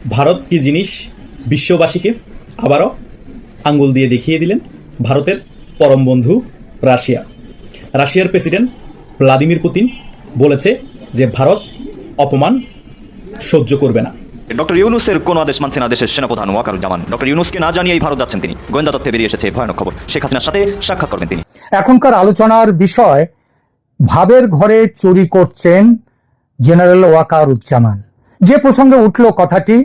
ভারত কি জিনিস বিশ্ববাসীকে আবারও আঙ্গুল দিয়ে দেখিয়ে দিলেন? ভারতের পরম বন্ধু রাশিয়া। রাশিয়ার প্রেসিডেন্ট ভ্লাদিমির পুতিন বলেছে যে ভারত অপমান সহ্য করবে না। ডক্টর ইউনুসের কোন আদেশ মানছে না দেশের সেনাপ্রধান ওয়াকারুজ্জামান ডক্টর ইউনুসকে না জানিয়েই ভারত যাচ্ছেন তিনি। গোয়েন্দা তথ্যে বেরিয়ে এসেছে ভয়ানক খবর। শেখ হাসিনার সাথে সাক্ষাৎ করবেন তিনি। এখনকার আলোচনার বিষয় ভাবের ঘরে চুরি করছেন জেনারেল ওয়াকারুজ্জামান। যে প্রসঙ্গে উঠল কথাটি,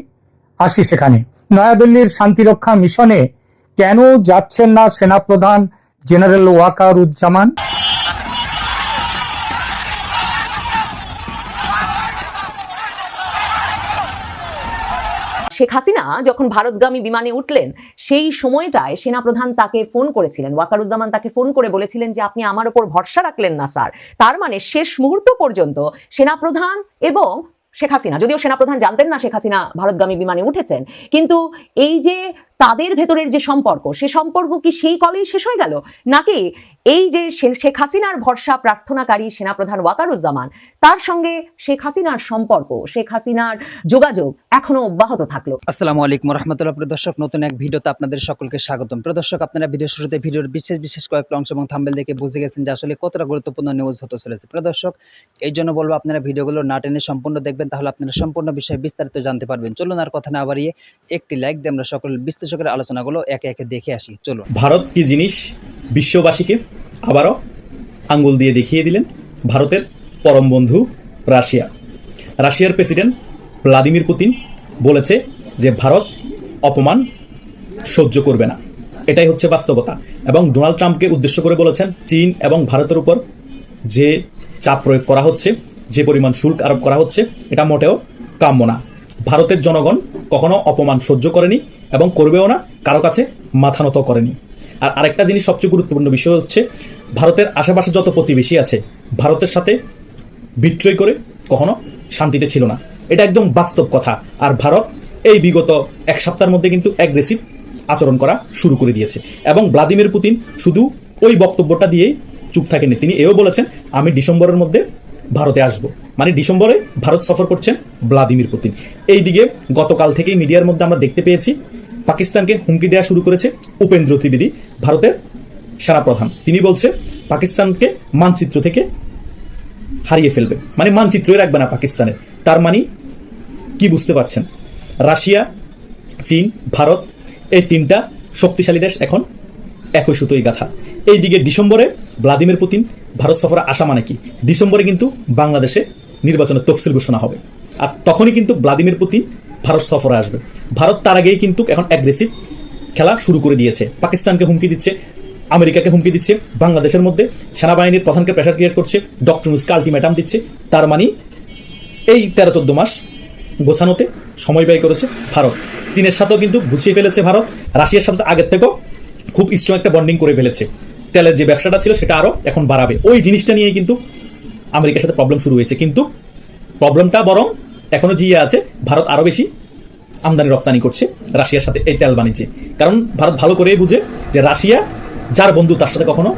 আসি সেখানে। নয়াদিল্লির শান্তিরক্ষা মিশনে কেন যাচ্ছেন না সেনাপ্রধান জেনারেল ওয়াকারুজ্জামান? শেখ হাসিনা যখন ভারতগামী বিমানে উঠলেন, সেই সময়টায় সেনাপ্রধান তাকে ফোন করেছিলেন। ওয়াকারুজ্জামান তাকে ফোন করে বলেছিলেন যে, আপনি আমার ওপর ভরসা রাখলেন না, স্যার। তার মানে শেষ মুহূর্ত পর্যন্ত সেনাপ্রধান এবং শেখ হাসিনা। যদিও সেনাপ্রধান জানতেন না শেখ হাসিনা ভারতগামী বিমানে উঠেছেন, কিন্তু এই যে তাদের ভেতরের যে সম্পর্ক, সে সম্পর্ক কি সেই কলেই শেষ হয়ে গেল? নাকি এই যে শে- শেখ হাসিনার ভরসা প্রার্থনাকারী সেনাপ্রধান ওয়াকারুজ্জামান তার সঙ্গে শেখ হাসিনার সম্পর্ক শেখ হাসিনার যোগাযোগ এখনও অব্যাহত থাকল। আসসালামু আলাইকুম রহমতুল্লাহ। প্রদর্শক নতুন এক ভিডিওতে আপনাদের সকলকে স্বাগতম। প্রদর্শক আপনারা ভিডিও শুরুতে ভিডিওর বিশেষ বিশেষ কয়েকটা অংশ এবং থাম্বেল দেখে বুঝে গেছেন যে আসলে কতটা গুরুত্বপূর্ণ নিউজ হতে চলেছে। প্রদর্শক এই জন্য বলব আপনারা ভিডিওগুলো না টেনে সম্পূর্ণ দেখবেন তাহলে আপনারা সম্পূর্ণ বিষয়ে বিস্তারিত জানতে পারবেন। চলুন আর কথা না বাড়িয়ে একটি লাইক দিয়ে আমরা সকল বিশ্লেষকের আলোচনাগুলো একে একে দেখে আসি। চলুন। ভারত কি জিনিস? বিশ্ববাসীকে আবারও আঙ্গুল দিয়ে দেখিয়ে দিলেন ভারতের পরম বন্ধু রাশিয়া। রাশিয়ার প্রেসিডেন্ট ভ্লাদিমির পুতিন বলেছে যে ভারত অপমান সহ্য করবে না। এটাই হচ্ছে বাস্তবতা এবং ডোনাল্ড ট্রাম্পকে উদ্দেশ্য করে বলেছেন চীন এবং ভারতের উপর যে চাপ প্রয়োগ করা হচ্ছে, যে পরিমাণ শুল্ক আরোপ করা হচ্ছে, এটা মোটেও কাম্য না। ভারতের জনগণ কখনো অপমান সহ্য করেনি এবং করবেও না, কারও কাছে মাথা নত করেনি। আর আরেকটা জিনিস সবচেয়ে গুরুত্বপূর্ণ বিষয় হচ্ছে ভারতের আশেপাশে যত প্রতিবেশী আছে, ভারতের সাথে বিট্রয় করে কখনো শান্তিতে ছিল না। এটা একদম বাস্তব কথা। আর ভারত এই বিগত এক সপ্তাহের মধ্যে কিন্তু অ্যাগ্রেসিভ আচরণ করা শুরু করে দিয়েছে। এবং ভ্লাদিমির পুতিন শুধু ওই বক্তব্যটা দিয়েই চুপ থাকেনি তিনি। এও বলেছেন, আমি ডিসেম্বরের মধ্যে ভারতে আসব। মানে ডিসেম্বরে ভারত সফর করছেন ভ্লাদিমির পুতিন। এইদিকে গতকাল থেকেই মিডিয়ার মধ্যে আমরা দেখতে পেয়েছি, পাকিস্তানকে হুমকি দেওয়া শুরু করেছে উপেন্দ্র ত্রিবেদী, ভারতের সেনাপ্রধান। তিনি বলছে, পাকিস্তানকে মানচিত্র থেকে হারিয়ে ফেলবে। মানে মানচিত্রই রাখবে না পাকিস্তানের তার মানে কি বুঝতে পারছেন? রাশিয়া, চীন, ভারত, এই তিনটা শক্তিশালী দেশ এখন একই সুতোই গাথা। এইদিকে ডিসেম্বরে ভ্লাদিমির পুতিন, ভারত সফরে আসা মানে কি? ডিসেম্বরে কিন্তু বাংলাদেশে নির্বাচনের তফসিল ঘোষণা হবে। আর তখনই কিন্তু ভ্লাদিমির পুতিন ভারত সফরে আসবে। ভারত তার আগেই কিন্তু এখন অ্যাগ্রেসিভ খেলা শুরু করে দিয়েছে। পাকিস্তানকে হুমকি দিচ্ছে আমেরিকাকে হুমকি দিচ্ছে, বাংলাদেশের মধ্যে সেনাবাহিনীর প্রধানকে প্রেশার ক্রিয়েট করছে ডক্টর নুসকে আলটিমেটাম দিচ্ছে, তার মানে এই তেরো চোদ্দ মাস গোছানোতে সময় ব্যয় করেছে ভারত। চীনের সাথেও কিন্তু গুছিয়ে ফেলেছে ভারত, রাশিয়ার সাথে আগের থেকেও খুব স্ট্রং একটা বন্ডিং করে ফেলেছে। তেলের যে ব্যবসাটা ছিল সেটা আরও এখন বাড়াবে। ওই জিনিসটা নিয়ে কিন্তু আমেরিকার সাথে প্রবলেম শুরু হয়েছে। কিন্তু প্রবলেমটা বরং এখনও জিয়ে আছে, ভারত আরও বেশি আমদানি রপ্তানি করছে রাশিয়ার সাথে এই তেল বাণিজ্যে। কারণ ভারত ভালো করেই বুঝে যে রাশিয়া যার বন্ধু তার সাথে কখনো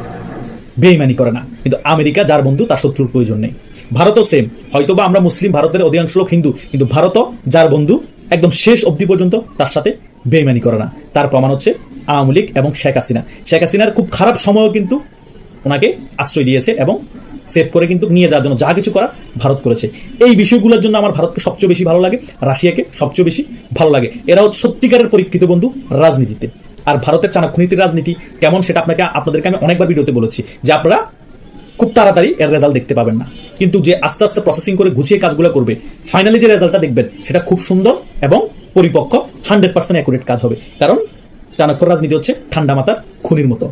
বেইমানি করে না। কিন্তু আমেরিকা যার বন্ধু, তার শত্রুর প্রয়োজন নেই। ভারতও সেম হয়তোবা আমরা মুসলিম, ভারতের অধিকাংশ লোক হিন্দু, কিন্তু ভারতও যার বন্ধু একদম শেষ অবধি পর্যন্ত তার সাথে বেইমানি করে না। তার প্রমাণ হচ্ছে আওয়ামী লীগ এবং শেখ হাসিনা। শেখ হাসিনার খুব খারাপ সময়ও কিন্তু ওনাকে আশ্রয় দিয়েছে এবং সেভ করে কিন্তু নিয়ে যাওয়ার জন্য যা কিছু করা ভারত করেছে। এই বিষয়গুলোর জন্য আমার ভারতকে সবচেয়ে বেশি ভালো লাগে, রাশিয়াকে সবচেয়ে বেশি ভালো লাগে। এরা হচ্ছে সত্যিকারের পরীক্ষিত বন্ধু রাজনীতিতে। আর ভারতের চাণক্যনীতির রাজনীতি কেমন সেটা আপনাকে, আপনাদেরকে আমি অনেকবার ভিডিওতে বলেছি, যে আপনারা খুব তাড়াতাড়ি এর রেজাল্ট দেখতে পাবেন না। কিন্তু যে আস্তে আস্তে প্রসেসিং করে গুছিয়ে কাজগুলো করবে ফাইনালি যে রেজাল্টটা দেখবেন, সেটা খুব সুন্দর এবং পরিপক্ক হান্ড্রেড পার্সেন্ট অ্যাকুরেট কাজ হবে। কারণ চাণক্য রাজনীতি হচ্ছে ঠান্ডা মাথার খুনির মতো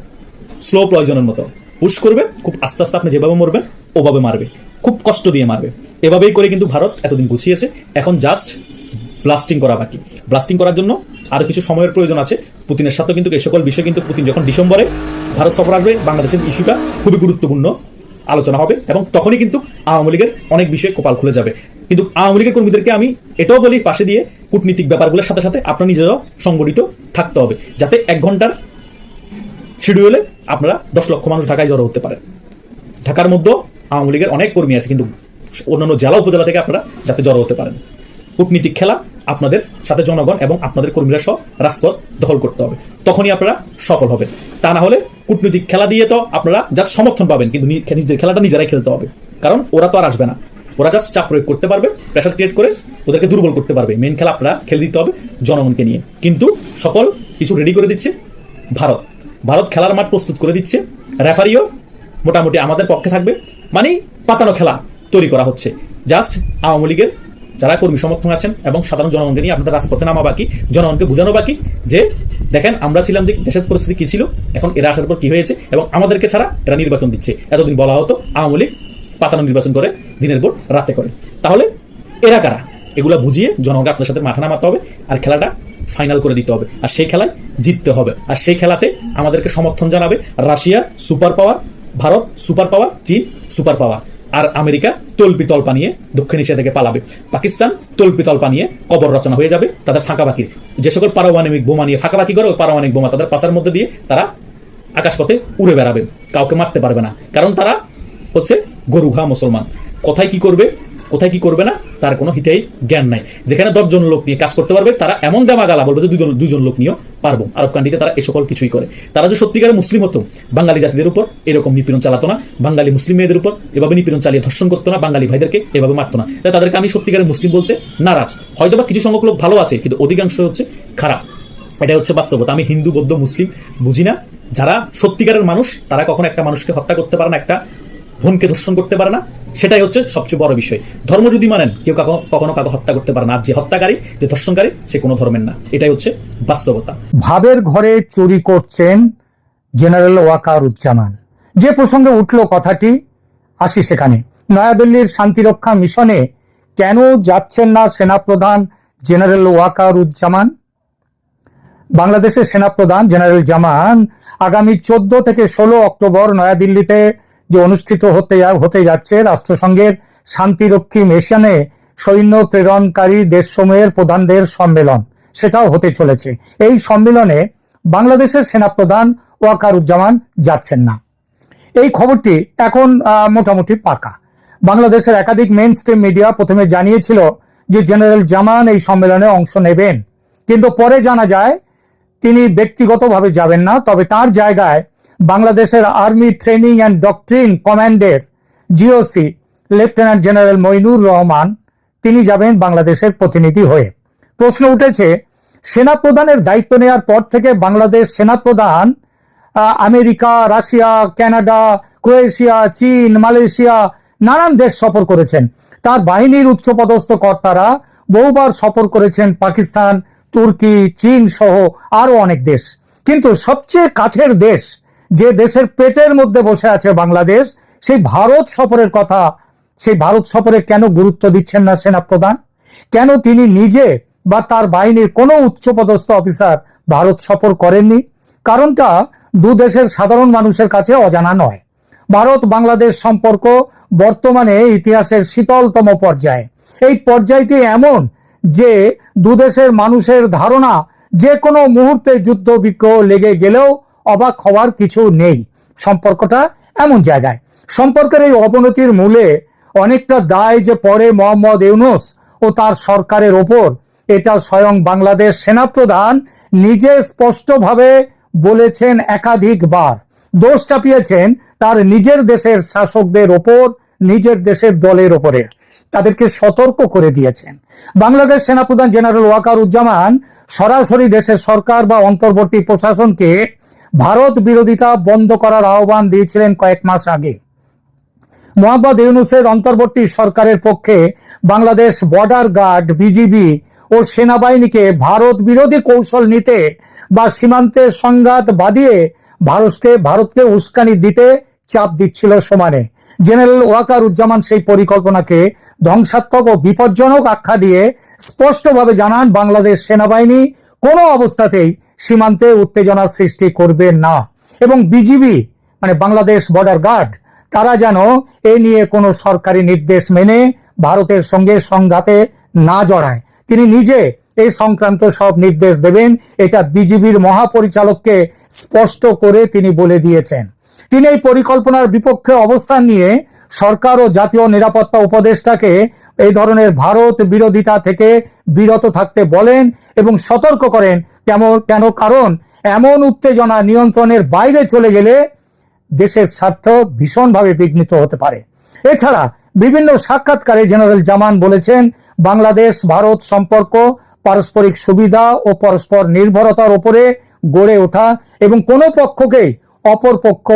স্লো পয়জনের মতো। পুশ করবে, খুব আস্তে আস্তে আপনি যেভাবে মরবেন, ওভাবে মারবে। খুব কষ্ট দিয়ে মারবে। এভাবেই করে কিন্তু ভারত এতদিন গুছিয়েছে, এখন জাস্ট ব্লাস্টিং করা বাকি। ব্লাস্টিং করার জন্য আরও কিছু সময়ের প্রয়োজন আছে। পুতিনের সাথে কিন্তু এই সকল বিষয় কিন্তু পুতিন যখন ডিসেম্বরে ভারত সফর আসবে, বাংলাদেশের ইস্যুটা খুবই গুরুত্বপূর্ণ আলোচনা হবে এবং তখনই কিন্তু আওয়ামী লীগের অনেক বিষয়ে কপাল খুলে যাবে। কিন্তু আওয়ামী লীগের কর্মীদেরকে আমি এটাও বলি, পাশে দিয়ে কূটনীতিক ব্যাপারগুলোর সাথে সাথে আপনার নিজেরাও সংগঠিত থাকতে হবে, যাতে এক ঘণ্টার শিডিউলে আপনারা দশ লক্ষ মানুষ ঢাকায় জড়ো হতে পারেন। ঢাকার মধ্যেও আওয়ামী লীগের অনেক কর্মী আছে, কিন্তু অন্যান্য জেলা, উপজেলা থেকে আপনারা যাতে জড়ো হতে পারেন। কূটনীতিক খেলা আপনাদের সাথে জনগণ এবং আপনাদের কর্মীরা সহ রাজপথ দখল করতে হবে। তখনই আপনারা সফল হবেন। তা না হলে কূটনৈতিক খেলা দিয়ে তো আপনারা যার সমর্থন পাবেন, কিন্তু নি- নিজেদের খেলাটা নিজেরাই খেলতে হবে। কারণ ওরা তো আর আসবে না। ওরা জাস্ট চাপ প্রয়োগ করতে পারবে প্রেশার ক্রিয়েট করে ওদেরকে দুর্বল করতে পারবে। মেন খেলা আপনারা খেলে দিতে হবে জনগণকে নিয়ে। কিন্তু সকল কিছু রেডি করে দিচ্ছে ভারত। ভারত খেলার মাঠ প্রস্তুত করে দিচ্ছে। রেফারিও মোটামুটি আমাদের পক্ষে থাকবে। মানে পাতানো খেলা তৈরি করা হচ্ছে। জাস্ট আওয়ামী লীগের যারা কর্মী সমর্থন আছেন এবং সাধারণ জনগণকে নিয়ে আপনাদের রাজপথে নামা বাকি, জনগণকে বোঝানো বাকি যে, দেখেন, আমরা ছিলাম যে দেশের পরিস্থিতি কি ছিল, এখন এরা আসার পর কি হয়েছে, এবং আমাদেরকে ছাড়া এরা নির্বাচন দিচ্ছে। এতদিন বলা হতো আওয়ামী লীগ পাতানো নির্বাচন করে, দিনের পর রাতে করে। তাহলে এরা কারা? এগুলা বুঝিয়ে জনগণকে আপনার সাথে মাঠা নামাতে হবে আর খেলাটা ফাইনাল করে দিতে হবে। আর সেই খেলায় জিততে হবে। আর সেই খেলাতে আমাদেরকে সমর্থন জানাবে Russia super power, Bharat super power, চীন সুপার পাওয়ার। আর আমেরিকা তল্পি তল্পা নিয়ে দক্ষিণ এশিয়া থেকে পালাবে। পাকিস্তান তল্পি তল্পা নিয়ে কবর রচনা হয়ে যাবে তাদের ফাঁকাবাকি যে সকল পারমাণবিক বোমা নিয়ে ফাঁকাবাকি করে ওই পারমাণবিক বোমা তাদের পাশার মধ্যে দিয়ে তারা আকাশপথে উড়ে বেড়াবে। কাউকে মারতে পারবে না। কারণ তারা হচ্ছে গরুঘা মুসলমান। কোথায় কি করবে, কোথায় কি করবে না, তার কোনো হিতেই জ্ঞান নাই। যেখানে দশজন লোক নিয়ে কাজ করতে পারবে, তারা এমন দেমা গালা বলবে যে দুজন দুজন লোক নিয়েও পারব। আরব কান্ট্রিতে তারা এ সকল কিছুই করে। তারা যে সত্যিকারের মুসলিম হতো, বাঙালি জাতিদের উপর এরকম নিপীড়ন চালাতো না, বাঙালি মুসলিম মেয়েদের উপর এভাবে নিপীড়ন চালিয়ে ধর্ষণ করতো না, বাঙালি ভাইদেরকে এভাবে মারতো না। তাই তাদেরকে আমি সত্যিকারের মুসলিম বলতে নারাজ। হয়তো বা কিছু সংখ্যক লোক ভালো আছে, কিন্তু অধিকাংশ হচ্ছে খারাপ। এটাই হচ্ছে বাস্তবতা। আমি হিন্দু, বৌদ্ধ, মুসলিম বুঝি না। যারা সত্যিকারের মানুষ, তারা কখনো একটা মানুষকে হত্যা করতে পারে না, একটা বোনকে ধর্ষণ করতে পারে না, সেটাই হচ্ছে সবচেয়ে বড় বিষয়। ধর্ম যদি মানেন, কেউ কখনো কাউকে হত্যা করতে পারে না। যে হত্যাকারী, যে ধর্ষণকারী, সে কোনো ধর্মের না। এটাই হচ্ছে বাস্তবতা। ভাবের ঘরে চুরি করছেন জেনারেল ওয়াকারুজ্জামান। যে প্রসঙ্গে উঠল কথাটি, আসি সেখানে। নয়াদিল্লির শান্তিরক্ষা মিশনে কেন যাচ্ছেন না সেনাপ্রধান জেনারেল ওয়াকারুজ্জামান? বাংলাদেশের সেনাপ্রধান জেনারেল জামান আগামী চোদ্দ থেকে ষোলো অক্টোবর নয়াদিল্লিতে যে অনুষ্ঠিত হতে হতে যাচ্ছে রাষ্ট্রসংঘের শান্তিরক্ষী মিশনে সৈন্য প্রেরণকারী দেশসমূহের প্রধানদের সম্মেলন। সেটাও হতে চলেছে। এই সম্মেলনে বাংলাদেশের সেনাপ্রধান ওয়াকারুজ্জামান যাচ্ছেন না। এই খবরটি এখন মোটামুটি পাকা। বাংলাদেশের একাধিক মেন স্ট্রিম মিডিয়া প্রথমে জানিয়েছিল যে জেনারেল জামান এই সম্মেলনে অংশ নেবেন। কিন্তু পরে জানা যায়, তিনি ব্যক্তিগতভাবে যাবেন না, তবে তার জায়গায় বাংলাদেশের আর্মি ট্রেনিং অ্যান্ড ডকট্রিন কমান্ডের GOC lieutenant general Moinur Rahman. তিনি যাবেন বাংলাদেশের প্রতিনিধি হয়ে। প্রশ্ন উঠেছে, সেনাপ্রধানের দায়িত্ব নেওয়ার পর থেকে বাংলাদেশ সেনাপ্রধান আমেরিকা, রাশিয়া, কানাডা, ক্রোয়েশিয়া, চীন, মালয়েশিয়া নানান দেশ সফর করেছেন। তার বাহিনীর উচ্চপদস্থ কর্তারা বহুবার সফর করেছেন পাকিস্তান, তুর্কি, চীন সহ আরও অনেক দেশ। কিন্তু সবচেয়ে কাছের দেশ যে দেশের পেটের মধ্যে বসে আছে বাংলাদেশ, সেই ভারত সফরের কথা, সেই ভারত সফরে কেন গুরুত্ব দিচ্ছেন না সেনাপ্রধান? কেন তিনি নিজে বা তার বাহিনীর কোনো উচ্চপদস্থ অফিসার ভারত সফর করেননি? কারণটা দু দেশের সাধারণ মানুষের কাছে অজানা নয়। ভারত বাংলাদেশ সম্পর্ক বর্তমানে ইতিহাসের শীতলতম পর্যায়ে। এই পর্যায়টি এমন যে দুদেশের মানুষের ধারণা যে কোনো মুহূর্তে যুদ্ধ বিগ্রহ লেগে গেলেও অবাক হওয়ার কিছু নেই। সম্পর্কটা এমন জায়গায়। সম্পর্কের এই অবনতির মূলে অনেকটা দায় যে পরে মোহাম্মদ ইউনুস ও তার সরকারের ওপর। এটা স্বয়ং বাংলাদেশ সেনাপ্রধান নিজে স্পষ্টভাবে বলেছেন একাধিকবার। দোষ চাপিয়েছেন তার নিজের দেশের শাসকদের ওপর, নিজের দেশের দলের ওপরে। তাদেরকে সতর্ক করে দিয়েছেন। বাংলাদেশ সেনাপ্রধান জেনারেল ওয়াকারুজ্জামান সরাসরি দেশের সরকার বা অন্তর্বর্তী প্রশাসনকে ভারত বিরোধিতা বন্ধ করার আহ্বান দিয়েছিলেন কয়েক মাস আগে। মোহাম্মদ ইউনুসের অন্তর্বর্তী সরকারের পক্ষে বাংলাদেশ বর্ডার গার্ড, বিজিবি ও সেনাবাহিনীকে ভারত বিরোধী কৌশল নিতে বা সীমান্তের সংঘাত বাদিয়ে ভারতকে ভারতকে উস্কানি দিতে চাপ দিচ্ছিল সমানে। জেনারেল ওয়াকারুজ্জামান সেই পরিকল্পনাকে ধ্বংসাত্মক ও বিপজ্জনক আখ্যা দিয়ে স্পষ্টভাবে জানান, বাংলাদেশ সেনাবাহিনী কোনো অবস্থাতেই সীমান্তে উত্তেজনা সৃষ্টি করবে না। এবং বিজিবি মানে বাংলাদেশ বর্ডার গার্ড তারা যেন এ নিয়ে কোনো সরকারি নির্দেশ মেনে ভারতের সঙ্গে সংঘাতে না জড়ায়। তিনি নিজে এই সংক্রান্ত সব নির্দেশ দেবেন, এটা বিজিবির মহাপরিচালককে স্পষ্ট করে তিনি বলে দিয়েছেন। তিনি এই পরিকল্পনার বিপক্ষে অবস্থান নিয়ে সরকার ও জাতীয় নিরাপত্তা উপদেষ্টাকে এই ধরনের ভারত বিরোধিতা থেকে বিরত থাকতে বলেন এবং সতর্ক করেন কেমন, কেন? কারণ এমন উত্তেজনা নিয়ন্ত্রণের বাইরে চলে গেলে দেশের স্বার্থ ভীষণভাবে বিঘ্নিত হতে পারে। এছাড়া বিভিন্ন সাক্ষাৎকারে জেনারেল জামান বলেছেন, বাংলাদেশ, ভারত সম্পর্ক, পারস্পরিক সুবিধা ও পরস্পর নির্ভরতার উপরে গড়ে ওঠা এবং কোনো পক্ষকেই অপর পক্ষ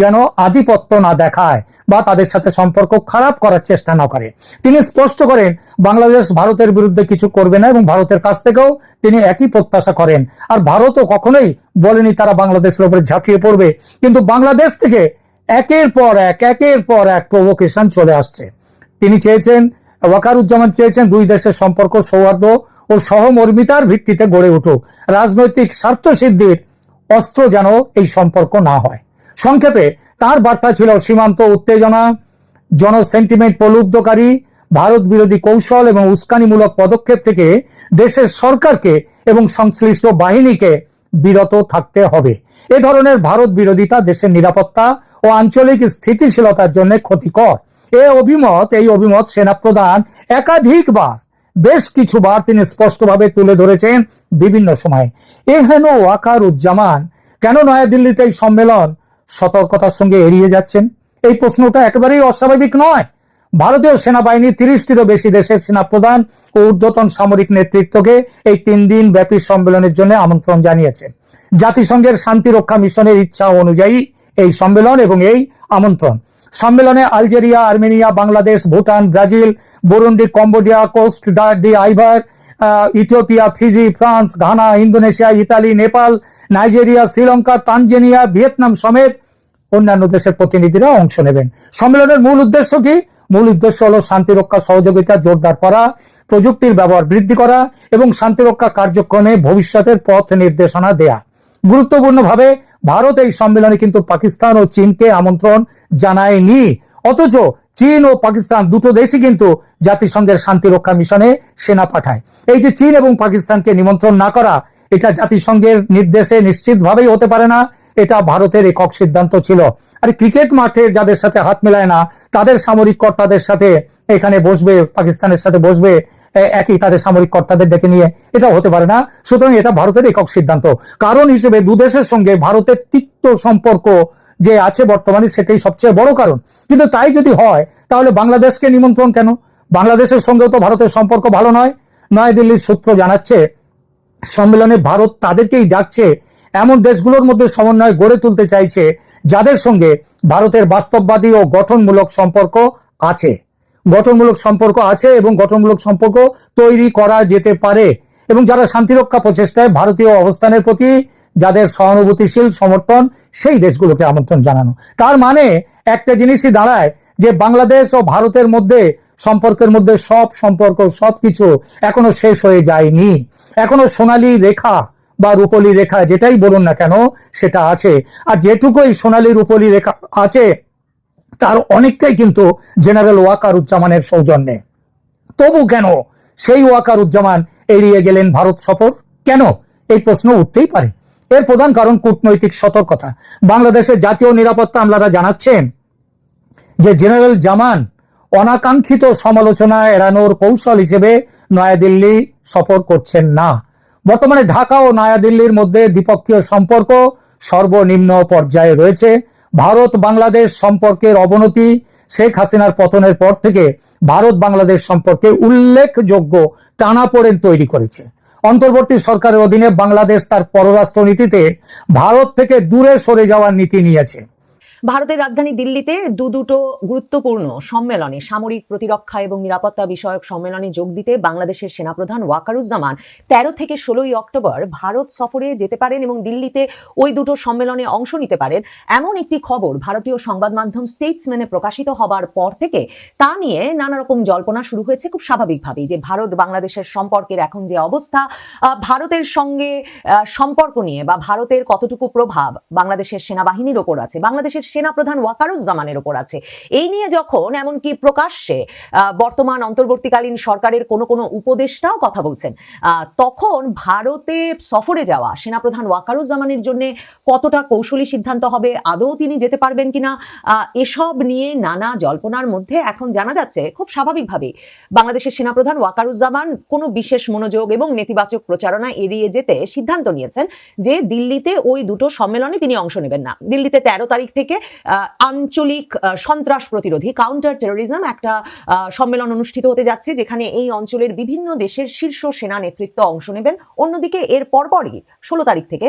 যেন আধিপত্য না দেখায় বা তাদের সাথে সম্পর্ক খারাপ করার চেষ্টা না করে। তিনি স্পষ্ট করেন, বাংলাদেশ ভারতের বিরুদ্ধে কিছু করবে না এবং ভারতের কাছ থেকেও তিনি একই প্রত্যাশা করেন। আর ভারতও কখনোই বলেনি তারা বাংলাদেশের উপরে ঝাঁপিয়ে পড়বে। কিন্তু বাংলাদেশ থেকে একের পর এক, একের পর এক প্রভোকেশন চলে আসছে। তিনি চেয়েছেন, ওয়াকারুজ্জামান চেয়েছেন দুই দেশের সম্পর্ক সৌহার্দ্য ও সহমর্মিতার ভিত্তিতে গড়ে উঠুক। রাজনৈতিক স্বার্থ সিদ্ধির অস্ত্র যেন এই সম্পর্ক না হয়। সংক্ষেপে, তার বার্তা ছিল সীমান্ত উত্তেজনা, জনসেন্টিমেন্ট প্রলুব্ধকারী, ভারত বিরোধী কৌশল এবং উস্কানিমূলক পদক্ষেপ থেকে দেশের সরকারকে এবং সংশ্লিষ্ট বাহিনীকে বিরত থাকতে হবে। এ ধরনের ভারত বিরোধিতা দেশের নিরাপত্তা ও আঞ্চলিক স্থিতিশীলতার জন্য ক্ষতিকর। এ অভিমত, এই অভিমত সেনাপ্রধান একাধিকবার, বেশ কিছুবার তিনি স্পষ্টভাবে তুলে ধরেছেন বিভিন্ন সময়। এ হেন ওয়াকার উজ্জামান কেন নয়াদিল্লিতে এই সম্মেলন সতর্কতার সঙ্গে এড়িয়ে যাচ্ছেন। এই প্রশ্নটা একেবারেই অস্বাভাবিক নয়। ভারতীয় সেনাবাহিনী তিরিশটিরও বেশি দেশের সেনাপ্রধান ও ঊর্ধ্বতন সামরিক নেতৃত্বকে এই তিন দিন ব্যাপী সম্মেলনের জন্য আমন্ত্রণ জানিয়েছে। জাতিসংঘের শান্তিরক্ষা মিশনের ইচ্ছা অনুযায়ী এই সম্মেলন এবং এই আমন্ত্রণ। সম্মেলনে Algeria, Armenia, Bangladesh, Bhutan, Brazil, Burundi, Cambodia, Cote d'Ivoire Ethiopia, Fiji, France, Ghana, Indonesia, Italy, Nepal, Nigeria, Sri Lanka, Tanzania, Vietnam সমেত অন্যান্য দেশের প্রতিনিধিরা অংশ নেবেন। সম্মেলনের মূল উদ্দেশ্য কি? মূল উদ্দেশ্য হলো শান্তিরক্ষা সহযোগিতা, জোরদার করা, প্রযুক্তির ব্যবহার বৃদ্ধি করা এবং শান্তিরক্ষা কার্যক্রমে ভবিষ্যতের পথ নির্দেশনা দেয়া। গুরুত্বপূর্ণভাবে ভারত এই সম্মেলনে কিন্তু পাকিস্তান ও চীনকে আমন্ত্রণ জানায়নি। অথচ চীন ও পাকিস্তান দুটো দেশই কিন্তু জাতিসংঘের শান্তিরক্ষা মিশনে সেনা পাঠায়। এই যে চীন এবং পাকিস্তানকে নিমন্ত্রণ না করা, এটা জাতিসংঘের নির্দেশে নিশ্চিতভাবেই হতে পারে না, এটা ভারতের একক সিদ্ধান্ত ছিল। আর ক্রিকেট মাঠে যাদের সাথে হাত মেলায় না, তাদের সামরিক কর্তাদের সাথে এখানে বসবে, পাকিস্তানের সাথে বসবে একই তাদের সামরিক কর্তাদের ডেকে নিয়ে এটা হতে পারে না। সুতরাং এটা ভারতের একক সিদ্ধান্ত। কারণ হিসেবে দুদেশের সঙ্গে ভারতের তিক্ত সম্পর্ক যে আছে বর্তমানে সেটাই সবচেয়ে বড় কারণ। কিন্তু তাই যদি হয়, তাহলে বাংলাদেশকে নিমন্ত্রণ কেন? বাংলাদেশের সঙ্গেও তো ভারতের সম্পর্ক ভালো নয়। নয়াদিল্লির সূত্র জানাচ্ছে, সম্মেলনে ভারত তাদেরকেই ডাকছে, এমন দেশগুলোর মধ্যে সমন্বয় গড়ে তুলতে চাইছে, যাদের সঙ্গে ভারতের বাস্তববাদী ও গঠনমূলক সম্পর্ক আছে। গঠনমূলক সম্পর্ক আছে এবং গঠনমূলক সম্পর্ক তৈরি করা যেতে পারে। এবং যারা শান্তিরক্ষা প্রচেষ্টায় ভারতীয় অবস্থানের প্রতি যাদের সহানুভূতিশীল সমর্থন, সেই দেশগুলোকে আমন্ত্রণ জানানো। তার মানে একটা জিনিসই দাঁড়ায় যে বাংলাদেশ ও ভারতের মধ্যে, সম্পর্কের মধ্যে সব সম্পর্ক, সবকিছু এখনও শেষ হয়ে যায়নি। এখনও সোনালী রেখা বা রূপলী রেখা যেটাই বলুন না কেন, সেটা আছে। আর যেটুকুই সোনালী রূপলী রেখা আছে, তার অনেকটাই কিন্তু জেনারেল ওয়াকারুজ্জামানের সৌজন্যে। তবু কেন সেই ওয়াকারুজ্জামান এড়িয়ে গেলেন ভারত সফর? কেন? এই প্রশ্ন উঠতেই পারে। এর প্রধান কারণ কূটনৈতিক সতর্কতা। বাংলাদেশের জাতীয় নিরাপত্তা আমলারা জানাচ্ছেন যে জেনারেল জামান অনাকাঙ্ক্ষিত সমালোচনা এড়ানোর কৌশল হিসেবে নয়াদিল্লি সফর করছেন না। বর্তমানে ঢাকা ও নয়াদিল্লির মধ্যে দ্বিপক্ষীয় সম্পর্ক সর্বনিম্ন পর্যায়ে রয়েছে। ভারত বাংলাদেশ সম্পর্কের অবনতি শেখ হাসিনার পতনের পর থেকে ভারত বাংলাদেশ সম্পর্কে উল্লেখযোগ্য টানাপোড়েন তৈরি করেছে। অন্তর্বর্তী সরকারের অধীনে বাংলাদেশ তার পররাষ্ট্রনীতিতে ভারত থেকে দূরে সরে যাওয়ার নীতি নিয়েছে। ভারতের রাজধানী দিল্লিতে দু দুটো গুরুত্বপূর্ণ সম্মেলনে সামরিক প্রতিরক্ষা এবং নিরাপত্তা বিষয়ক সম্মেলনে যোগ দিতে বাংলাদেশের সেনাপ্রধান ওয়াকারুজ্জামান তেরো থেকে ষোলোই অক্টোবর ভারত সফরে যেতে পারেন এবং দিল্লিতে ওই দুটো সম্মেলনে অংশ নিতে পারেন। এমন একটি খবর ভারতীয় সংবাদ মাধ্যম স্টেটসম্যানে প্রকাশিত হবার পর থেকে, তা নিয়ে নানা রকম জল্পনা শুরু হয়েছে খুব স্বাভাবিকভাবেই যে ভারত বাংলাদেশের সম্পর্কের এখন যে অবস্থা ভারতের সঙ্গে সম্পর্ক নিয়ে বা ভারতের কতটুকু প্রভাব বাংলাদেশের সেনাবাহিনীর ওপর আছে, বাংলাদেশের সেনাপ্রধান ওয়াকারুজ্জামানের ওপর আছে। এই নিয়ে যখন এমনকি প্রকাশ্যে বর্তমান অন্তর্বর্তীকালীন সরকারের কোনো কোনো উপদেষ্টাও কথা বলছেন তখন ভারতে সফরে যাওয়া সেনাপ্রধান ওয়াকারুজ্জামানের জন্য কতটা কৌশলী সিদ্ধান্ত হবে, আদৌ তিনি যেতে পারবেন কিনা এসব নিয়ে নানা জল্পনার মধ্যে এখন জানা যাচ্ছে খুব স্বাভাবিকভাবেই বাংলাদেশের সেনাপ্রধান ওয়াকারুজ্জামান কোনো বিশেষ মনোযোগ এবং নেতিবাচক প্রচারণা এড়িয়ে যেতে সিদ্ধান্ত নিয়েছেন যে দিল্লিতে ওই দুটো সম্মেলনে তিনি অংশ নেবেন না। দিল্লিতে তেরো তারিখ থেকে আহ, আঞ্চলিক সন্ত্রাস প্রতিরোধী কাউন্টার টেরোরিজম একটা সম্মেলন অনুষ্ঠিত হতে যাচ্ছে যেখানে এই অঞ্চলের বিভিন্ন দেশের শীর্ষ সেনা নেতৃত্ব অংশ নেবেন। অন্যদিকে এর পরপরই ষোলো তারিখ থেকে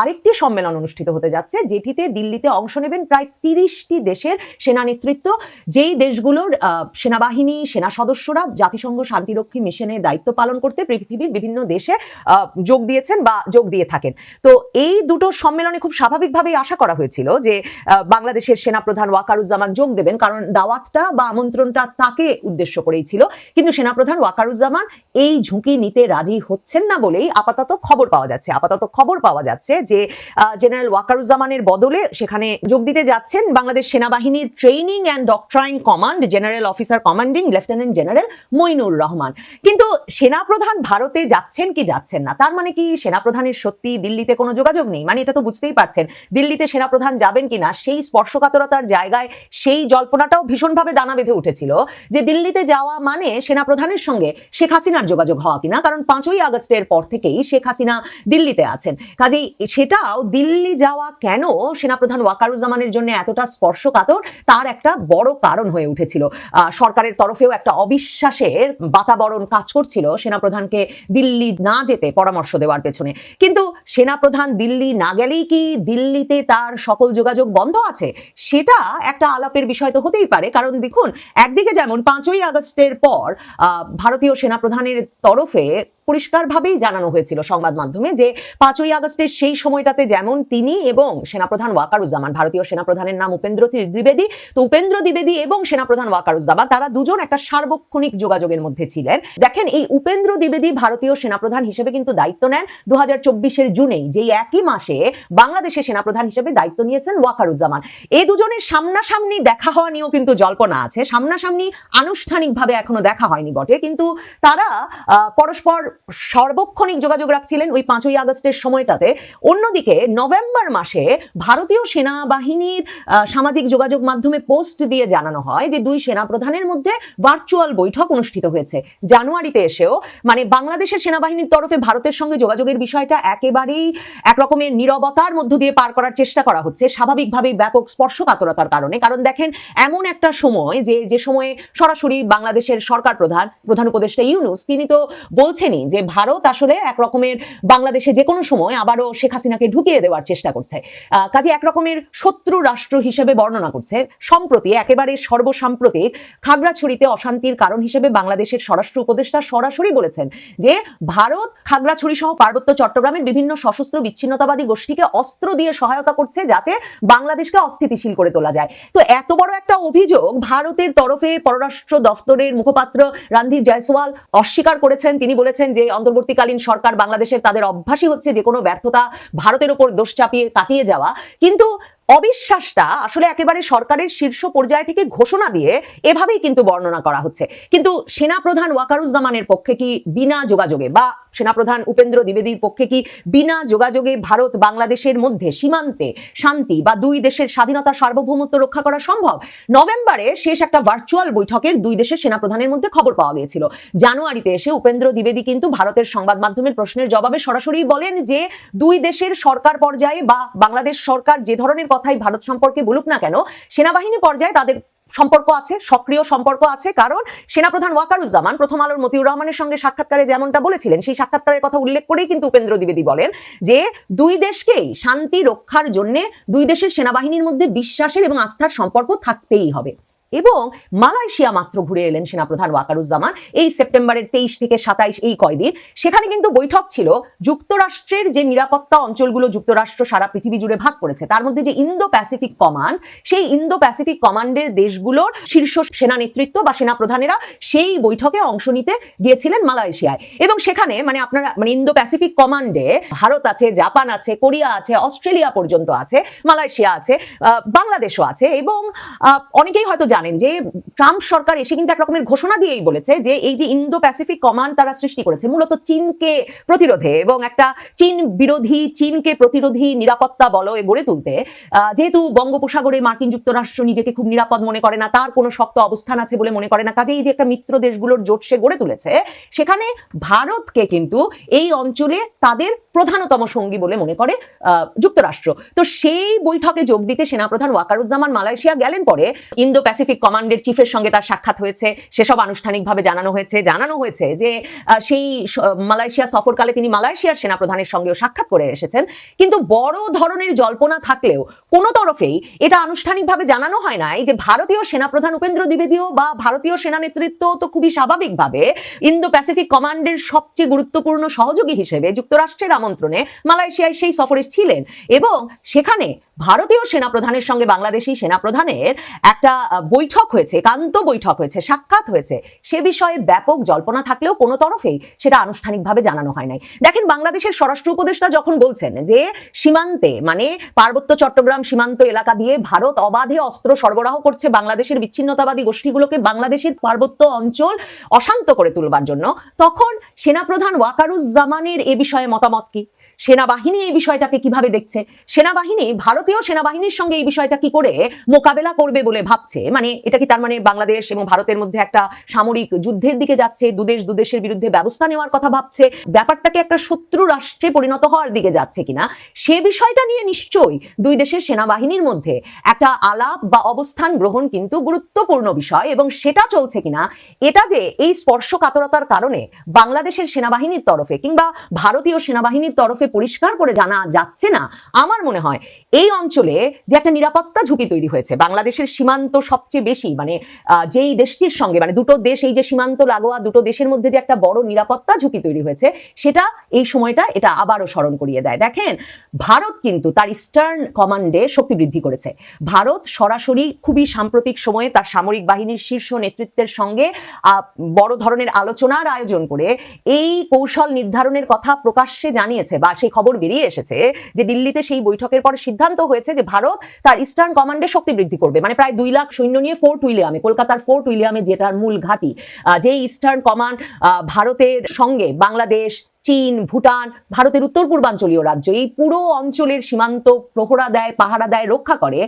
আরেকটি সম্মেলন অনুষ্ঠিত হতে যাচ্ছে যেটিতে দিল্লিতে অংশ নেবেন প্রায় তিরিশটি দেশের সেনা নেতৃত্ব। যেই দেশগুলোর সেনাবাহিনী সেনা সদস্যরা জাতিসংঘ শান্তিরক্ষী মিশনে দায়িত্ব পালন করতে পৃথিবীর বিভিন্ন দেশে যোগ দিয়েছেন বা যোগ দিয়ে থাকেন। তো এই দুটো সম্মেলনে খুব স্বাভাবিকভাবেই আশা করা হয়েছিল যে বাংলাদেশের সেনাপ্রধান ওয়াকারুজ্জামান যোগ দেবেন, কারণ দাওয়াতটা বা আমন্ত্রণটা তাকে উদ্দেশ্য করেই ছিল। কিন্তু সেনাপ্রধান ওয়াকারুজ্জামান এই ঝুঁকি নিতে রাজি হচ্ছেন না বলেই আপাতত খবর পাওয়া যাচ্ছে। আপাতত খবর পাওয়া যাচ্ছে যে জেনারেল ওয়াকারুজ্জামানের বদলে সেখানে যোগ দিতে যাচ্ছেন বাংলাদেশ সেনাবাহিনীর training and doctrine command, general officer commanding lieutenant general Moinur Rahman. কিন্তু সেনাপ্রধান ভারতে যাচ্ছেন কি যাচ্ছেন না? তার মানে কি সেনাপ্রধানের সত্যি দিল্লিতে কোনো যোগাযোগ নেই? মানে এটা তো বুঝতেই পারছেন। দিল্লিতে সেনাপ্রধান যাবেন কিনা, সেই স্পর্শকাতরতার জায়গায় সেই জল্পনাটাও ভীষণভাবে দানা বেঁধে উঠেছিল যে দিল্লিতে যাওয়া মানে সেনাপ্রধানের সঙ্গে শেখ হাসিনার যোগাযোগ হওয়া কিনা, কারণ পাঁচই আগস্টের পর থেকেই শেখ হাসিনা দিল্লিতে আছেন। কাজেই সেটাও দিল্লি যাওয়া কেন সেনাপ্রধান ওয়াকারুজ্জামানের জন্য এতটা স্পর্শকাতর, তার একটা বড় কারণ হয়ে উঠেছিল। সরকারের তরফেও একটা অবিশ্বাসের বাতাবরণ কাজ করছিল সেনাপ্রধানকে দিল্লি না যেতে পরামর্শ দেওয়ার পেছনে। কিন্তু সেনাপ্রধান দিল্লি না গেলেই কি দিল্লিতে তার সকল যোগাযোগ বন্ধ আছে, সেটা একটা আলাপের বিষয় তো হতেই পারে। কারণ দেখুন, একদিকে যেমন পাঁচই আগস্টের পর ভারতীয় সেনাপ্রধানের তরফে পরিষ্কারভাবেই জানানো হয়েছিল সংবাদ মাধ্যমে যে পাঁচই আগস্টের সেই সময়টাতে যেমন তিনি এবং সেনাপ্রধান ওয়াকারুজ্জামান, ভারতীয় সেনাপ্রধানের নাম উপেন্দ্র দ্বিবেদী তো উপেন্দ্র দ্বিবেদী এবং সেনাপ্রধান ওয়াকারুজ্জামান তারা দুজন একটা সার্বক্ষণিক যোগাযোগের মধ্যে ছিলেন। দেখেন, এই উপেন্দ্র দ্বিবেদী ভারতীয় সেনাপ্রধান হিসেবে কিন্তু দায়িত্ব নেন দু হাজার জুনেই, যেই একই মাসে বাংলাদেশের সেনাপ্রধান হিসেবে দায়িত্ব নিয়েছেন ওয়াকারুজ্জামান। এই দুজনের সামনাসামনি দেখা হওয়া নিয়েও কিন্তু জল্পনা আছে। সামনাসামনি আনুষ্ঠানিকভাবে এখনও দেখা হয়নি বটে, কিন্তু তারা পরস্পর সার্বক্ষণিক যোগাযোগ রাখছিলেন ওই পাঁচই আগস্টের সময়টাতে। অন্যদিকে নভেম্বর মাসে ভারতীয় সেনাবাহিনীর সামাজিক যোগাযোগ মাধ্যমে পোস্ট দিয়ে জানানো হয় যে দুই সেনা প্রধানের মধ্যে ভার্চুয়াল বৈঠক অনুষ্ঠিত হয়েছে। জানুয়ারিতে এসেও মানে বাংলাদেশের সেনাবাহিনীর তরফে ভারতের সঙ্গে যোগাযোগের বিষয়টা একেবারেই একরকমের নীরবতার মধ্য দিয়ে পার করার চেষ্টা করা হচ্ছে। স্বাভাবিকভাবেই ব্যাপক স্পর্শকাতরতার কারণে। কারণ দেখেন, এমন একটা সময় যে যে সময়ে সরাসরি বাংলাদেশের সরকার প্রধান প্রধান উপদেষ্টা ইউনুস, তিনি তো বলছেনই যে ভারত আসলে এক রকমের বাংলাদেশে যে কোনো সময় আবারও শেখ হাসিনাকে ঢুকিয়ে দেওয়ার চেষ্টা করছে। কাজে এক রকমের শত্রু রাষ্ট্র হিসেবে বর্ণনা করছে। সম্প্রতি একেবারে সর্বসাম্প্রতিক খাগড়াছড়িতে অশান্তির কারণ হিসেবে বাংলাদেশের স্বরাষ্ট্র উপদেষ্টা সরাসরি বলেছেন যে, ভারত খাগড়াছড়ি সহ পার্বত্য চট্টগ্রামের বিভিন্ন সশস্ত্র বিচ্ছিন্নতাবাদী গোষ্ঠীকে অস্ত্র দিয়ে সহায়তা করছে যাতে বাংলাদেশকে অস্থিতিশীল করে তোলা যায়। তো এত বড় একটা অভিযোগ ভারতের তরফে পররাষ্ট্র দফতরের মুখপাত্র রণধীর জয়সওয়াল অস্বীকার করেছেন। তিনি বলেছেন যে অন্তর্বর্তীকালীন সরকার বাংলাদেশের তাদের অভ্যাসই হচ্ছে যে কোনো ব্যর্থতা ভারতের উপর দোষ চাপিয়ে কাটিয়ে যাওয়া। কিন্তু অবিশ্বাসটা আসলে একেবারে সরকারের শীর্ষ পর্যায় থেকে ঘোষণা দিয়ে এভাবেই কিন্তু বর্ণনা করা হচ্ছে। কিন্তু সেনাপ্রধান ওয়াকারুজ্জামানের পক্ষে কি বিনা যোগাযোগে বা সেনাপ্রধান উপেন্দ্র দ্বিবেদীর পক্ষে কি বিনা যোগাযোগে ভারত বাংলাদেশের মধ্যে সীমান্তে শান্তি বা দুই দেশের স্বাধীনতা সার্বভৌমত্ব রক্ষা করা সম্ভব? নভেম্বরে শেষ একটা ভার্চুয়াল বৈঠকের দুই দেশের সেনাপ্রধানের মধ্যে খবর পাওয়া গিয়েছিল। জানুয়ারিতে এসে উপেন্দ্র দ্বিবেদী কিন্তু ভারতের সংবাদ মাধ্যমের প্রশ্নের জবাবে সরাসরি বলেন যে দুই দেশের সরকার পর্যায়ে বা বাংলাদেশ সরকার যে ধরনের কথাই ভারত সম্পর্কে বলুক না কেন, সেনাবাহিনী পর্যায়ে তাদের সম্পর্ক আছে, সক্রিয় সম্পর্ক আছে, কারণ সেনাপ্রধান ওয়াকারুজ্জামান, প্রথম আলোর মতিউর রহমানের সঙ্গে সাক্ষাৎকারে যেমনটা বলেছিলেন, সেই সাক্ষাৎকারের কথা উল্লেখ করেই কিন্তু উপেন্দ্র দ্বিবেদী বলেন যে দুই দেশকেই শান্তি রক্ষার জন্য দুই দেশের সেনাবাহিনীর মধ্যে বিশ্বাসের এবং আস্থার সম্পর্ক থাকতেই হবে। এবং মালয়েশিয়া মাত্র ঘুরে এলেন সেনাপ্রধান ওয়াকারুজ্জামান। এই সেপ্টেম্বরের তেইশ থেকে সাতাইশ এই কয়দিন। সেখানে কিন্তু বৈঠক ছিল যুক্তরাষ্ট্রের যে নিরাপত্তা অঞ্চলগুলো যুক্তরাষ্ট্র সারা পৃথিবী জুড়ে ভাগ করেছে, তার মধ্যে যে ইন্দো প্যাসিফিক কমান্ড, সেই ইন্দো প্যাসিফিক কমান্ডের দেশগুলোর শীর্ষ সেনা নেতৃত্ব বা সেনা প্রধানেরা সেই বৈঠকে অংশ নিতে গিয়েছিলেন মালয়েশিয়ায়। এবং সেখানে মানে আপনারা মানে ইন্দো প্যাসিফিক কমান্ডে ভারত আছে, জাপান আছে, কোরিয়া আছে, অস্ট্রেলিয়া পর্যন্ত আছে, মালয়েশিয়া আছে বাংলাদেশও আছে এবং অনেকেই হয়তো জানেন যে ট্রাম্প সরকার এসে কিন্তু এক রকমের ঘোষণা দিয়েই বলেছে যে এই যে ইন্দো প্যাসিফিক কমান্ড তারা সৃষ্টি করেছে, মূলত চীনকে প্রতিরোধে এবং একটা চীন বিরোধী, চীনকে প্রতিরোধী নিরাপত্তা বলয়ে গড়ে তুলতে যেহেতু বঙ্গোপসাগরে মার্কিন যুক্তরাষ্ট্র নিজেকে খুব নিরাপদ মনে করে না, তার কোনো শক্ত অবস্থান আছে বলে মনে করে না কাজে এই যে একটা মিত্র দেশগুলোর জোট সে গড়ে তুলেছে, সেখানে ভারতকে কিন্তু এই অঞ্চলে তাদের প্রধানতম সঙ্গী বলে মনে করে যুক্তরাষ্ট্র। তো সেই বৈঠকে যোগ দিতে সেনাপ্রধান ওয়াকারুজ্জামান মালয়েশিয়া গেলেন পরে ইন্দো প্যাসিফিক কমান্ডের চিফের সঙ্গে তার সাক্ষাৎ হয়েছে, সেসব আনুষ্ঠানিকভাবে জানানো হয়েছে। জানানো হয়েছে যে সেই মালয়েশিয়া সফরকালে তিনি মালয়েশিয়ার সেনাপ্রধানের সঙ্গেও সাক্ষাৎ করে এসেছেন। কিন্তু বড় ধরনের জল্পনা থাকলেও কোনো তরফেই এটা আনুষ্ঠানিকভাবে জানানো হয় নাই যে, ভারতীয় সেনাপ্রধান উপেন্দ্র দ্বিবেদীও বা ভারতীয় সেনা নেতৃত্ব তো খুবই স্বাভাবিকভাবে ইন্দো প্যাসিফিক কমান্ডের সবচেয়ে গুরুত্বপূর্ণ সহযোগী হিসেবে যুক্তরাষ্ট্রের আমন্ত্রণে মালয়েশিয়ায় সেই সফরে ছিলেন এবং সেখানে ভারতীয় সেনাপ্রধানের সঙ্গে বাংলাদেশি সেনাপ্রধানের একটা বৈঠক হয়েছে, একান্ত বৈঠক হয়েছে, সাক্ষাৎ হয়েছে। সে বিষয়ে ব্যাপক জল্পনা থাকলেও কোনো তরফেই সেটা আনুষ্ঠানিকভাবে জানানো হয় নাই। দেখেন, বাংলাদেশের স্বরাষ্ট্র উপদেষ্টা যখন বলছেন যে সীমান্তে মানে পার্বত্য চট্টগ্রাম সীমান্ত এলাকা দিয়ে ভারত অবাধে অস্ত্র সরবরাহ করছে বাংলাদেশের বিচ্ছিন্নতাবাদী গোষ্ঠীগুলোকে বাংলাদেশের পার্বত্য অঞ্চল অশান্ত করে তুলবার জন্য, তখন সেনাপ্রধান ওয়াকারুজ্জামানের এ বিষয়ে মতামত কি? সেনাবাহিনী এই বিষয়টাকে কীভাবে দেখছে? সেনাবাহিনী, ভারতীয় সেনাবাহিনীর সঙ্গে এই বিষয়টা কি করে মোকাবেলা করবে বলে ভাবছে? মানে এটা কি তার মানে বাংলাদেশ এবং ভারতের মধ্যে একটা সামরিক যুদ্ধের দিকে যাচ্ছে, দুদেশ দুদেশের বিরুদ্ধে ব্যবস্থা নেওয়ার কথা ভাবছে? ব্যাপারটাকে একটা শত্রু রাষ্ট্রে পরিণত হওয়ার দিকে যাচ্ছে কিনা? সে বিষয়টা নিয়ে নিশ্চয়ই দুই দেশের সেনাবাহিনীর মধ্যে একটা আলাপ বা অবস্থান গ্রহণ কিন্তু গুরুত্বপূর্ণ বিষয় এবং সেটা চলছে কিনা? এটা যে এই স্পর্শকাতরতার কারণে বাংলাদেশের সেনাবাহিনীর তরফে কিংবা ভারতীয় সেনাবাহিনীর তরফে পরিষ্কার করে জানা যাচ্ছে না, আমার মনে হয় এই অঞ্চলে যে একটা নিরাপত্তা ঝুঁকি তৈরি হয়েছে, বাংলাদেশের সীমান্ত সবচেয়ে বেশি মানে যেই দেশটির সঙ্গে মানে দুটো দেশ, এই যে সীমান্ত লাগোয়া দুটো দেশের মধ্যে যে একটা বড় নিরাপত্তা ঝুঁকি তৈরি হয়েছে, সেটা এই সময়টা এটা আবারও স্মরণ করিয়ে দেয়। দেখেন, ভারত কিন্তু তার ইস্টার্ন কমান্ডে শক্তি বৃদ্ধি করেছে। ভারত সরাসরি খুবই সাম্প্রতিক সময়ে তার সামরিক বাহিনীর শীর্ষ নেতৃত্বের সঙ্গে বড় ধরনের আলোচনার আয়োজন করে এই কৌশল নির্ধারণের কথা প্রকাশ্যে জানিয়েছে বা সেই খবর বেরিয়ে এসেছে যে দিল্লিতে সেই বৈঠকের পরে সিদ্ধান্ত হয়েছে যে ভারত তার ইস্টার্ন কমান্ডে শক্তি বৃদ্ধি করবে। মানে প্রায় দুই লাখ সৈন্য নিয়ে ফোর্ট উইলিয়ামে কলকাতার ফোর্ট উইলিয়ামে যেটার মূল ঘাঁটি। যে ইস্টার্ন কমান্ড ভারতের সঙ্গে বাংলাদেশ, চীন, ভুটান, ভারতের উত্তর পূর্বাঞ্চলীয় রাজ্য, এই পুরো অঞ্চলের সীমান্ত প্রহরা দেয়, পাহারা দেয়, রক্ষা করে,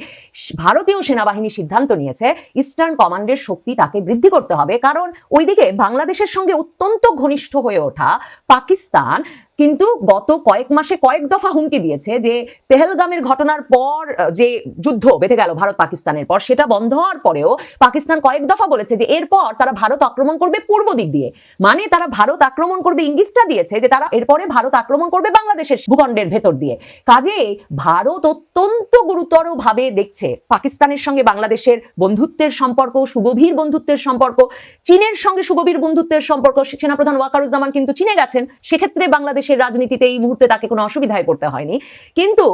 ভারতীয় সেনাবাহিনী সিদ্ধান্ত নিয়েছে ইস্টার্ন কমান্ডের শক্তি তাকে বৃদ্ধি করতে হবে। কারণ ওইদিকে বাংলাদেশের সঙ্গে অত্যন্ত ঘনিষ্ঠ হয়ে ওঠা পাকিস্তান কিন্তু গত কয়েক মাসে কয়েক দফা হুমকি দিয়েছে যে পেহেলগামের ঘটনার পর যে যুদ্ধ বেঁধে গেল ভারত পাকিস্তানের পর, সেটা বন্ধ হওয়ার পরেও পাকিস্তান কয়েক দফা বলেছে যে এরপর তারা ভারত আক্রমণ করবে পূর্ব দিক দিয়ে। মানে তারা ভারত আক্রমণ করবে ইঙ্গিতটা দিয়েছে যে তারা এরপরে ভারত আক্রমণ করবে বাংলাদেশের ভূখণ্ডের ভেতর দিয়ে। কাজে ভারত অত্যন্ত গুরুতর ভাবে দেখছে পাকিস্তানের সঙ্গে বাংলাদেশের বন্ধুত্বের সম্পর্ক, সুগভীর বন্ধুত্বের সম্পর্ক, চীনের সঙ্গে সুগভীর বন্ধুত্বের সম্পর্ক। সেনাপ্রধান ওয়াকারুজ্জামান কিন্তু চীনে গেছেন। সেক্ষেত্রে বাংলাদেশের রাজনীতিতে এই মুহূর্তে তাকে কোনো অসুবিধায় পড়তে হয়নি। কিন্তু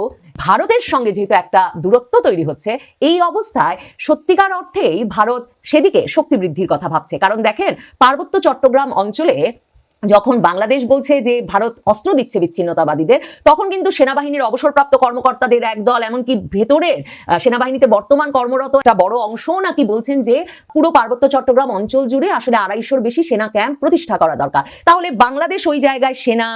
ভারতের সঙ্গে যেহেতু একটা দূরত্ব তৈরি হচ্ছে, এই অবস্থায় সত্যিকার অর্থেই ভারত সেদিকে শক্তি বৃদ্ধির কথা ভাবছে। কারণ দেখেন, পার্বত্য চট্টগ্রাম অঞ্চলে যখন বাংলাদেশ বলছে যে ভারত অস্ত্র দিচ্ছে বিচ্ছিন্নতাবাদীদের, তখন কিন্তু সেনাবাহিনীর অবসরপ্রাপ্ত কর্মকর্তাদের একদল এমনকি ভেতরের সেনাবাহিনীতে বর্তমান কর্মরত একটা বড় অংশ নাকি বলছেন যে পুরো পার্বত্য চট্টগ্রাম অঞ্চল জুড়ে আসলে আড়াইশোর বেশি সেনা ক্যাম্প প্রতিষ্ঠা করা দরকার। তাহলে বাংলাদেশ ওই জায়গায় সেনা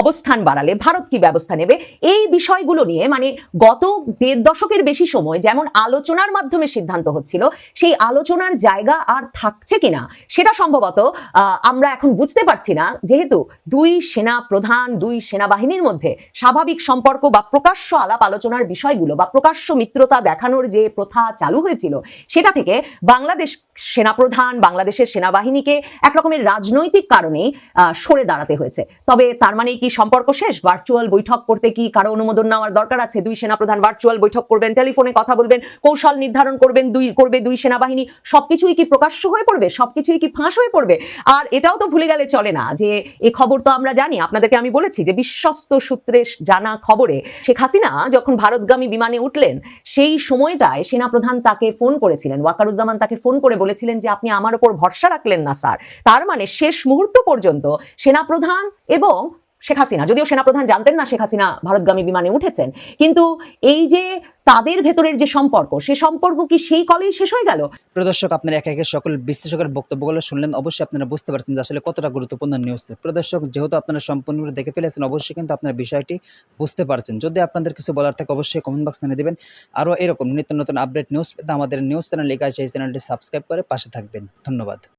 অবস্থান বাড়ালে ভারত কি ব্যবস্থা নেবে? এই বিষয়গুলো নিয়ে মানে গত দেড় দশকের বেশি সময় যেমন আলোচনার মাধ্যমে সিদ্ধান্ত হচ্ছিল, সেই আলোচনার জায়গা আর থাকছে কিনা সেটা সম্ভবত আমরা এখন বুঝতে পারছি না। যেহেতু দুই সেনা প্রধান, দুই সেনাবাহিনীর মধ্যে স্বাভাবিক সম্পর্ক বা প্রকাশ্য আলাপ আলোচনার বিষয়গুলো বা প্রকাশ্য মিত্রতা দেখানোর যে প্রথা চালু হয়েছিল, সেটা থেকে বাংলাদেশ সেনাপ্রধান বাংলাদেশের সেনাবাহিনীকে একরকমের রাজনৈতিক কারণেই সরে দাঁড়াতে হয়েছে। তবে তার মানে কি সম্পর্ক শেষ? ভার্চুয়াল বৈঠক করতে কি কারও অনুমোদন নেওয়ার দরকার আছে? দুই সেনাপ্রধান ভার্চুয়াল বৈঠক করবেন, টেলিফোনে কথা বলবেন, কৌশল নির্ধারণ করবেন, দুই, করবে দুই সেনাবাহিনী, সবকিছুই কি প্রকাশ্য হয়ে পড়বে? সবকিছুই কি ফাঁস হয়ে পড়বে? আর এটাও তো ভুলে গেলে চলে না যে এ খবর তো আমরা জানি। আপনাদেরকে আমি বলেছি যে বিশ্বস্ত সূত্রে জানা খবরে শেখ হাসিনা যখন ভারতগামী বিমানে উঠলেন, সেই সময়টায় সেনাপ্রধান তাকে ফোন করেছিলেন। ওয়াকারুজ্জামান তাকে ফোন করে বলেছিলেন যে, আপনি আমার ওপর ভরসা রাখলেন না, স্যার। তার মানে শেষ মুহূর্ত পর্যন্ত সেনাপ্রধান এবং শেখ হাসিনা। যদিও সেনাপ্রধান জানতেন না শেখ হাসিনা ভারতগামী বিমানে উঠেছেন, কিন্তু এই যে তাদের ভেতরের যে সম্পর্ক, সে সম্পর্ক কি সেই কলেই শেষ হয়ে গেল? প্রদর্শক আপনারা একে একে সকল বিশ্লেষকের বক্তব্যগুলো শুনলেন। অবশ্যই আপনারা বুঝতে পারছেন যে আসলে কতটা গুরুত্বপূর্ণ নিউজ প্রদর্শক যেহেতু আপনারা সম্পূর্ণ দেখে ফেলেছেন, অবশ্যই কিন্তু আপনার বিষয়টি বুঝতে পারছেন। যদি আপনাদের কিছু বলার থাকে, অবশ্যই কমেন্ট বক্সে জানিয়ে দেবেন। আরও এরকম নিত্য নতুন আপডেট নিউজ পেতে আমাদের নিউজ চ্যানেল লেখা এই চ্যানেলটি সাবস্ক্রাইব করে পাশে থাকবেন। ধন্যবাদ।